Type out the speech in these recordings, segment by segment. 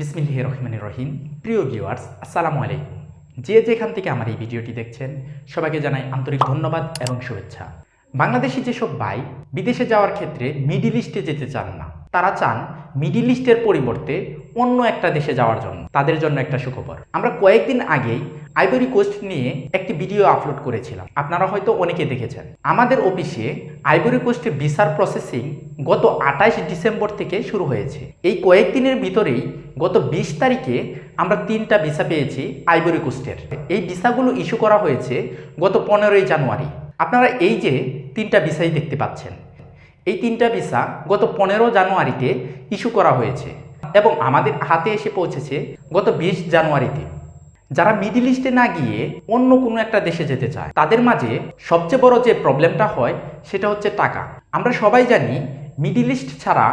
বিসমিল্লাহ রহমান রহিম। প্রিয় ভিউয়ার্স আসসালামু আলাইকুম। যে যেখান থেকে আমার এই ভিডিওটি দেখছেন, সবাইকে জানাই আন্তরিক ধন্যবাদ এবং শুভেচ্ছা। বাংলাদেশি যেসব ভাই বিদেশে যাওয়ার ক্ষেত্রে মিডিল ইস্টে যেতে চান না, তারা চান মিডিল ইস্টের পরিবর্তে অন্য একটা দেশে যাওয়ার জন্য, তাদের জন্য একটা সুখবর। আমরা কয়েকদিন আগেই আইভরি কোস্ট নিয়ে একটি ভিডিও আপলোড করেছিলাম। আপনারা হয়তো অনেকে দেখেছেন। আমাদের অফিসে আইভরি কোস্টে ভিসার প্রসেসিং গত আঠাশ ডিসেম্বর থেকে শুরু হয়েছে। এই কয়েকদিনের ভিতরেই গত বিশ তারিখে আমরা তিনটা ভিসা পেয়েছি আইভরি কোস্টের এই ভিসাগুলো ইস্যু করা হয়েছে গত পনেরোই জানুয়ারি। আপনারা এই যে তিনটা ভিসাই দেখতে পাচ্ছেন, এই তিনটা ভিসা গত পনেরো জানুয়ারিতে ইস্যু করা হয়েছে এবং আমাদের হাতে এসে পৌঁছেছে গত বিশ জানুয়ারিতে। যারা মিডিল ইস্টে না গিয়ে অন্য কোনো একটা দেশে যেতে চায়, তাদের মাঝে সবচেয়ে বড় যে প্রবলেমটা হয় সেটা হচ্ছে টাকা। আমরা সবাই জানি মিডিল ইস্ট ছাড়া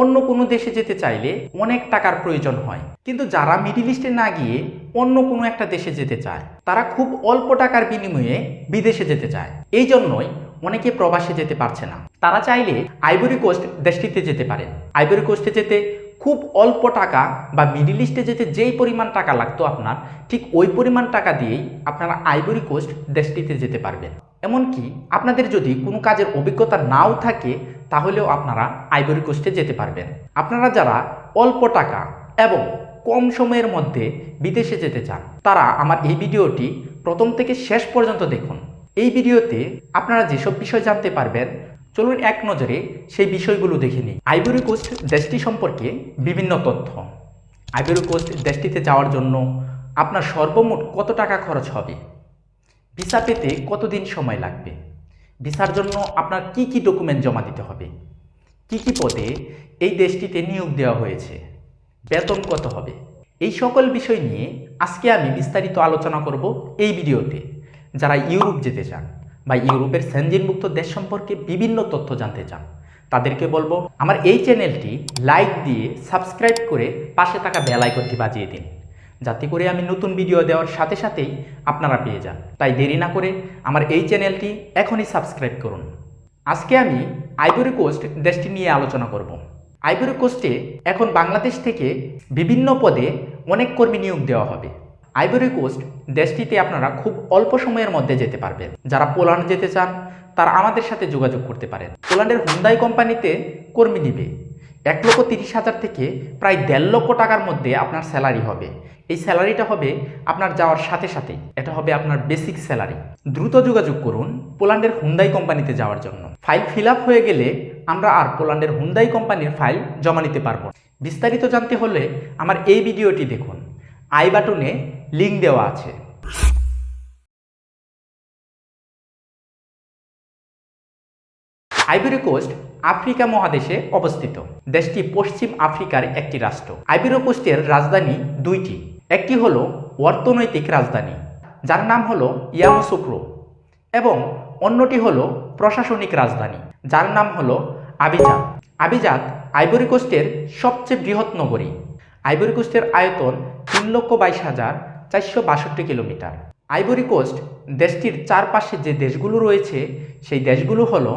অন্য কোনো দেশে যেতে চাইলে অনেক টাকার প্রয়োজন হয়। কিন্তু যারা মিডিল ইস্টে না গিয়ে অন্য কোনো একটা দেশে যেতে চায়, তারা খুব অল্প টাকার বিনিময়ে বিদেশে যেতে চায়। এই জন্যই অনেকে প্রবাসে যেতে পারছে না। তারা চাইলে আইবরি কোস্ট দেশটিতে যেতে পারেন। আইবরি কোস্টে যেতে খুব অল্প টাকা বা মিডিল ইস্টে যেতে যেই পরিমাণ টাকা লাগতো আপনার, ঠিক ওই পরিমাণ টাকা দিয়েই আপনারা আইভরি কোস্ট দেশটিতে যেতে পারবেন। এমনকি আপনাদের যদি কোনো কাজের অভিজ্ঞতা নাও থাকে, তাহলেও আপনারা আইভরি কোস্টে যেতে পারবেন। আপনারা যারা অল্প টাকা এবং কম সময়ের মধ্যে বিদেশে যেতে চান, তারা আমার এই ভিডিওটি প্রথম থেকে শেষ পর্যন্ত দেখুন। এই ভিডিওতে আপনারা যেসব বিষয় জানতে পারবেন চলুন এক নজরে সেই বিষয়গুলো দেখে নিই। আইভরি কোস্ট দেশটি সম্পর্কে বিভিন্ন তথ্য। আইভরি কোস্ট দেশটিতে যাওয়ার জন্য আপনার সর্বমোট কত টাকা খরচ হবে? ভিসা পেতে কতদিন সময় লাগবে? ভিসার জন্য আপনার কি কি ডকুমেন্ট জমা দিতে হবে? কি কি পদে এই দেশটিতে নিয়োগ দেওয়া হয়েছে? বেতন কত হবে? এই সকল বিষয় নিয়ে আজকে আমি বিস্তারিত আলোচনা করব এই ভিডিওতে। যারা ইউরোপ যেতে চান বা ইউরোপের সেনজিনমুক্ত দেশ সম্পর্কে বিভিন্ন তথ্য জানতে চান, তাদেরকে বলব আমার এই চ্যানেলটি লাইক দিয়ে সাবস্ক্রাইব করে পাশে থাকা বেল আইকনটি বাজিয়ে দিন, যাতে করে আমি নতুন ভিডিও দেওয়ার সাথে সাথেই আপনারা পেয়ে যান। তাই দেরি না করে আমার এই চ্যানেলটি এখনই সাবস্ক্রাইব করুন। আজকে আমি আইভরি কোস্ট দেশটি নিয়ে আলোচনা করব। আইভরি কোস্টে এখন বাংলাদেশ থেকে বিভিন্ন পদে অনেক কর্মী নিয়োগ দেওয়া হবে। আইভরি কোস্ট দেশটিতে আপনারা খুব অল্প সময়ের মধ্যে যেতে পারবেন। যারা পোল্যান্ড যেতে চান, তারা আমাদের সাথে যোগাযোগ করতে পারেন। পোল্যান্ডের হুন্দাই কোম্পানিতে কর্মী নিবে। এক লক্ষ তিরিশ হাজার থেকে প্রায় দেড় লক্ষ টাকার মধ্যে আপনার স্যালারি হবে। এই স্যালারিটা হবে আপনার যাওয়ার সাথে সাথেই। এটা হবে আপনার বেসিক স্যালারি। দ্রুত যোগাযোগ করুন পোল্যান্ডের হুন্দাই কোম্পানিতে যাওয়ার জন্য। ফাইল ফিল হয়ে গেলে আমরা আর পোল্যান্ডের হুন্দাই কোম্পানির ফাইল জমা নিতে পারব বিস্তারিত জানতে হলে আমার এই ভিডিওটি দেখুন। আই বাটনে লিঙ্ক দেওয়া আছে। আইভরি কোস্ট আফ্রিকা মহাদেশে অবস্থিত। দেশটি পশ্চিম আফ্রিকার একটি রাষ্ট্র। আইভরি কোস্টের রাজধানী দুইটি। একটি হলো অর্থনৈতিক রাজধানী, যার নাম হলো ইয়ামুসুক্রো এবং অন্যটি হলো প্রশাসনিক রাজধানী, যার নাম হলো আবিজাত আবিজাত আইভরি কোস্টের সবচেয়ে বৃহৎ নগরী। আইভরি কোস্টের আয়তন তিন লক্ষ বাইশ হাজার চারশো বাষট্টি কিলোমিটার। আইভরি কোস্ট দেশটির চারপাশে যে দেশগুলো রয়েছে, সেই দেশগুলো হলো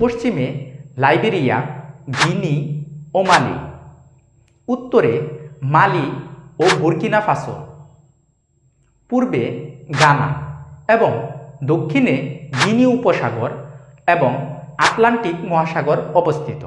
পশ্চিমে লাইবেরিয়া, গিনি ও মালি। উত্তরে মালি ও বুর্কিনা ফাসো। পূর্বে গানা এবং দক্ষিণে গিনি উপসাগর এবং আটলান্টিক মহাসাগর অবস্থিত।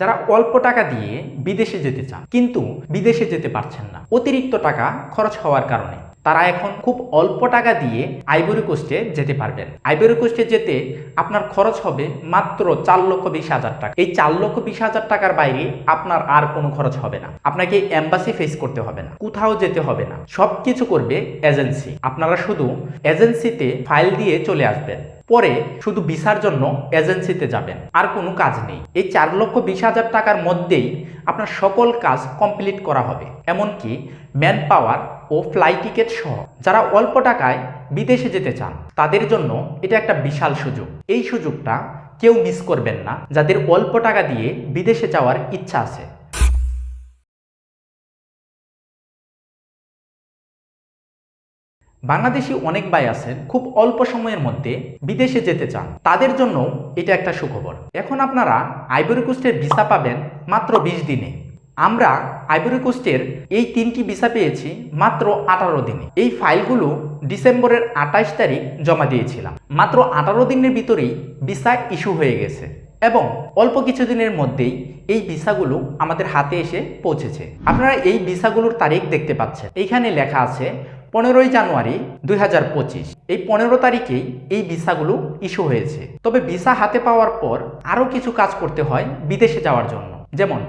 যারা অল্প টাকা দিয়ে বিদেশে যেতে চান, কিন্তু বিদেশে যেতে পারছেন না। অতিরিক্ত টাকা খরচ হওয়ার কারণে তারা এখন খুব অল্প টাকা দিয়ে আইভরি কোস্টে যেতে পারবেন। আইভরি কোস্টে যেতে আপনার খরচ হবে মাত্র চার লক্ষ বিশ হাজার টাকা। এই চার লক্ষ বিশ হাজার টাকার বাইরে আপনার আর কোনো খরচ হবে না। আপনাকে এম্বাসি ফেস করতে হবে না, কোথাও যেতে হবে না। সব কিছু করবে এজেন্সি। আপনারা শুধু এজেন্সিতে ফাইল দিয়ে চলে আসবেন। পরে শুধু ভিসার জন্য এজেন্সিতে যাবেন। আর কোনো কাজ নেই। এই চার লক্ষ বিশ হাজার টাকার মধ্যেই আপনার সকল কাজ কমপ্লিট করা হবে। এমনকি ম্যান পাওয়ার ও ফ্লাই টিকিট সহ যারা অল্প টাকায় বিদেশে যেতে চান, তাদের জন্য এটা একটা বিশাল সুযোগ। এই সুযোগটা কেউ মিস করবেন না। যাদের অল্প টাকা দিয়ে বিদেশে যাওয়ার ইচ্ছা আছে। বাংলাদেশি অনেক ভাই আছেন খুব অল্প সময়ের মধ্যে বিদেশে যেতে চান। তাদের জন্য এটা একটা সুখবর। এখন আপনারা আইভরি কোস্টের ভিসা পাবেন মাত্র বিশ দিনে। আমরা আইভরি কোস্টের এই তিনটি ভিসা পেয়েছি মাত্র আঠারো দিনে। এই ফাইলগুলো ডিসেম্বরের আঠাশ তারিখ জমা দিয়েছিলাম। মাত্র আঠারো দিনের ভিতরেই ভিসা ইস্যু হয়ে গেছে এবং অল্প কিছুদিনের মধ্যেই এই ভিসাগুলো আমাদের হাতে এসে পৌঁছেছে। আপনারা এই ভিসাগুলোর তারিখ দেখতে পাচ্ছেন। এইখানে লেখা আছে পনেরোই জানুয়ারি দুই হাজার পঁচিশ। এই পনেরো তারিখেই এই ভিসাগুলো ইস্যু হয়েছে। তবে ভিসা হাতে পাওয়ার পর আরও কিছু কাজ করতে হয় বিদেশে যাওয়ার জন্য। যেমন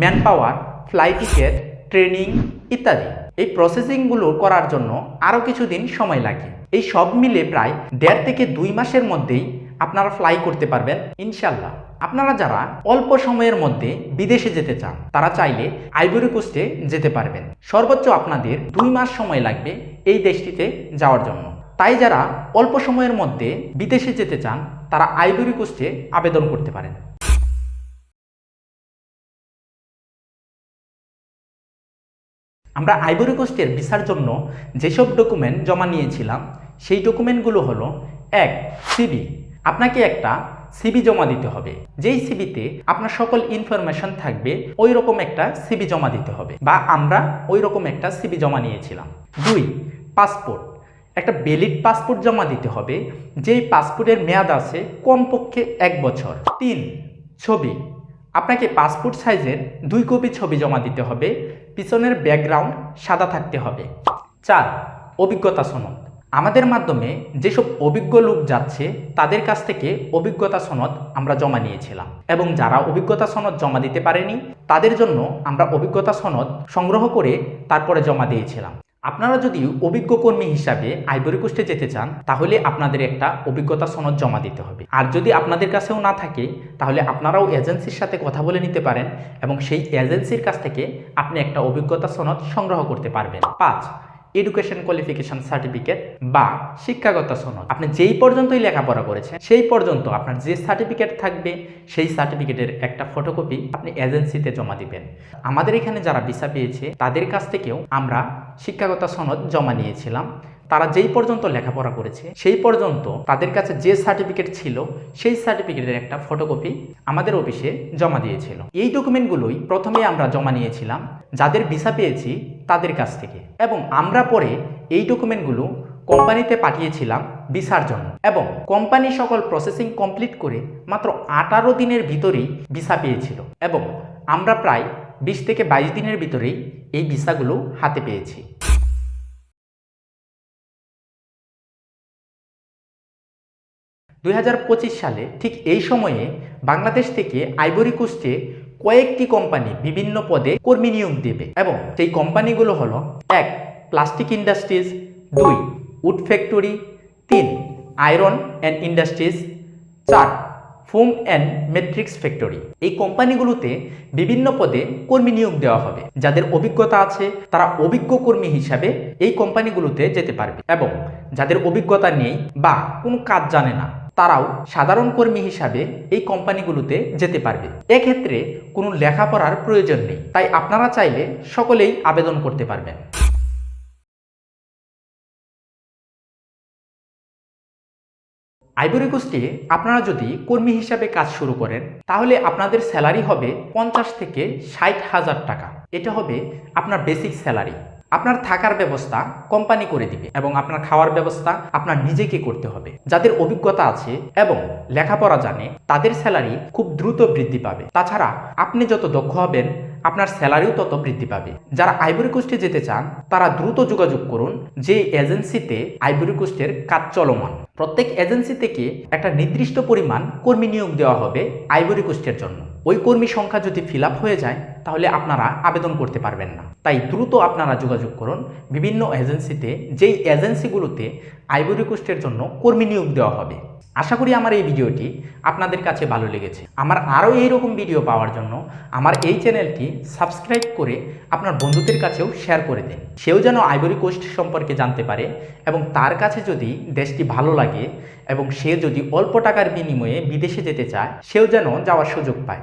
man power flight ticket, training ইত্যাদি। এই প্রসেসিংগুলো করার জন্য আরও কিছুদিন সময় লাগে। এই সব মিলে প্রায় দেড় থেকে দুই মাসের মধ্যেই আপনারা ফ্লাই করতে পারবেন, ইনশাল্লাহ। আপনারা যারা অল্প সময়ের মধ্যে বিদেশে যেতে চান, তারা চাইলে আইভরি কোস্টে যেতে পারবেন। সর্বোচ্চ আপনাদের দুই মাস সময় লাগবে এই দেশটিতে যাওয়ার জন্য। তাই যারা অল্প সময়ের মধ্যে বিদেশে যেতে চান, তারা আইভরি কোস্টে আবেদন করতে পারেন। আমরা আইভরি কোস্টের ভিসার জন্য যেসব ডকুমেন্ট জমা নিয়েছিলাম, সেই ডকুমেন্টগুলো হলো, এক সিবি আপনাকে একটা সিবি জমা দিতে হবে। যেই সিবিতে আপনার সকল ইনফরমেশন থাকবে ওই রকম একটা সিবি জমা দিতে হবে বা আমরা ওই রকম একটা সিবি জমা নিয়েছিলাম। দুই পাসপোর্ট একটা ভ্যালিড পাসপোর্ট জমা দিতে হবে, যেই পাসপোর্টের মেয়াদ আছে কমপক্ষে এক বছর। তিন, ছবি। আপনাকে পাসপোর্ট সাইজের দুই কপি ছবি জমা দিতে হবে, পিছনের ব্যাকগ্রাউন্ড সাদা থাকতে হবে। চার, অভিজ্ঞতা সনদ আমাদের মাধ্যমে যেসব অভিজ্ঞ লোক যাচ্ছে, তাদের কাছ থেকে অভিজ্ঞতা সনদ আমরা জমা নিয়েছিলাম। এবং যারা অভিজ্ঞতা সনদ জমা দিতে পারেনি, তাদের জন্য আমরা অভিজ্ঞতা সনদ সংগ্রহ করে তারপরে জমা দিয়েছিলাম। আপনারা যদি অভিজ্ঞ কর্মী হিসাবে আইভরি কোস্টে যেতে চান, তাহলে আপনাদের একটা অভিজ্ঞতা সনদ জমা দিতে হবে। আর যদি আপনাদের কাছেও না থাকে, তাহলে আপনারাও এজেন্সির সাথে কথা বলে নিতে পারেন এবং সেই এজেন্সির কাছ থেকে আপনি একটা অভিজ্ঞতা সনদ সংগ্রহ করতে পারবেন। পাঁচ এডুকেশন কোয়ালিফিকেশন সার্টিফিকেট বা শিক্ষাগত সনদ। আপনি যেই পর্যন্তই লেখাপড়া করেছেন, সেই পর্যন্ত আপনার যে সার্টিফিকেট থাকবে, সেই সার্টিফিকেটের একটা ফটোকপি আপনি এজেন্সিতে জমা দিবেন। আমাদের এখানে যারা ভিসা পেয়েছে, তাদের কাছ থেকেও আমরা শিক্ষাগত সনদ জমা নিয়েছিলাম। তারা যেই পর্যন্ত লেখাপড়া করেছে, সেই পর্যন্ত তাদের কাছে যে সার্টিফিকেট ছিল, সেই সার্টিফিকেটের একটা ফটোকপি আমাদের অফিসে জমা দিয়েছিল। এই ডকুমেন্টগুলোই প্রথমে আমরা জমা নিয়েছিলাম, যাদের ভিসা পেয়েছি তাদের কাছ থেকে। এবং আমরা পরে এই ডকুমেন্টগুলো কোম্পানিতে পাঠিয়েছিলাম ভিসার জন্য। এবং কোম্পানি সকল প্রসেসিং কমপ্লিট করে মাত্র আঠারো দিনের ভিতরেই ভিসা পেয়েছিল। এবং আমরা প্রায় বিশ থেকে বাইশ দিনের ভিতরেই এই ভিসাগুলো হাতে পেয়েছি। দুই হাজার পঁচিশ সালে ঠিক এই সময়ে বাংলাদেশ থেকে আইভরি কোস্টে কয়েকটি কোম্পানি বিভিন্ন পদে কর্মী নিয়োগ দেবে এবং সেই কোম্পানিগুলো হলো, এক, প্লাস্টিক ইন্ডাস্ট্রিজ, দুই, উড ফ্যাক্টরি, তিন, আয়রন অ্যান্ড ইন্ডাস্ট্রিজ, চার, ফোম অ্যান্ড মেট্রিক্স ফ্যাক্টরি। এই কোম্পানিগুলোতে বিভিন্ন পদে কর্মী নিয়োগ দেওয়া হবে। যাদের অভিজ্ঞতা আছে, তারা অভিজ্ঞ কর্মী হিসাবে এই কোম্পানিগুলোতে যেতে পারবে এবং যাদের অভিজ্ঞতা নেই বা কোনো কাজ জানে না তারাও সাধারণ কর্মী হিসাবে এই কোম্পানিগুলোতে যেতে পারবে। এক্ষেত্রে কোনো লেখাপড়ার প্রয়োজন নেই, তাই আপনারা চাইলে সকলেই আবেদন করতে পারবেন। আইভরি কোস্টে আপনারা যদি কর্মী হিসাবে কাজ শুরু করেন, তাহলে আপনাদের স্যালারি হবে পঞ্চাশ থেকে ষাট হাজার টাকা। এটা হবে আপনার বেসিক স্যালারি। আপনার থাকার ব্যবস্থা কোম্পানি করে দিবে এবং আপনার খাওয়ার ব্যবস্থা আপনার নিজেকে করতে হবে। যাদের অভিজ্ঞতা আছে এবং লেখাপড়া জানে, তাদের স্যালারি খুব দ্রুত বৃদ্ধি পাবে। তাছাড়া আপনি যত দক্ষ হবেন, আপনার স্যালারিও তত বৃদ্ধি পাবে। যারা আইভরি কোস্টে যেতে চান, তারা দ্রুত যোগাযোগ করুন যে এজেন্সিতে আইভরি কোস্টের কাজ চলমান। প্রত্যেক এজেন্সি থেকে একটা নির্দিষ্ট পরিমাণ কর্মী নিয়োগ দেওয়া হবে আইভরি কোস্টের জন্য। ওই কর্মী সংখ্যা যদি ফিল হয়ে যায়, তাহলে আপনারা আবেদন করতে পারবেন না। তাই দ্রুত আপনারা যোগাযোগ করুন। বিভিন্ন এজেন্সিতে যেই এজেন্সিগুলোতে আইভরি কোস্টের জন্য কর্মী নিয়োগ দেওয়া হবে। আশা করি আমার এই ভিডিওটি আপনাদের কাছে ভালো লেগেছে। আমার আরও এইরকম ভিডিও পাওয়ার জন্য আমার এই চ্যানেলটি সাবস্ক্রাইব করে আপনার বন্ধুদের কাছেও শেয়ার করে দিন। সেও যেন আইভরি কোস্ট সম্পর্কে জানতে পারে এবং তার কাছে যদি দেশটি ভালো লাগে এবং সে যদি অল্প টাকার বিনিময়ে বিদেশে যেতে চায়, সেও যেন যাওয়ার সুযোগ পায়।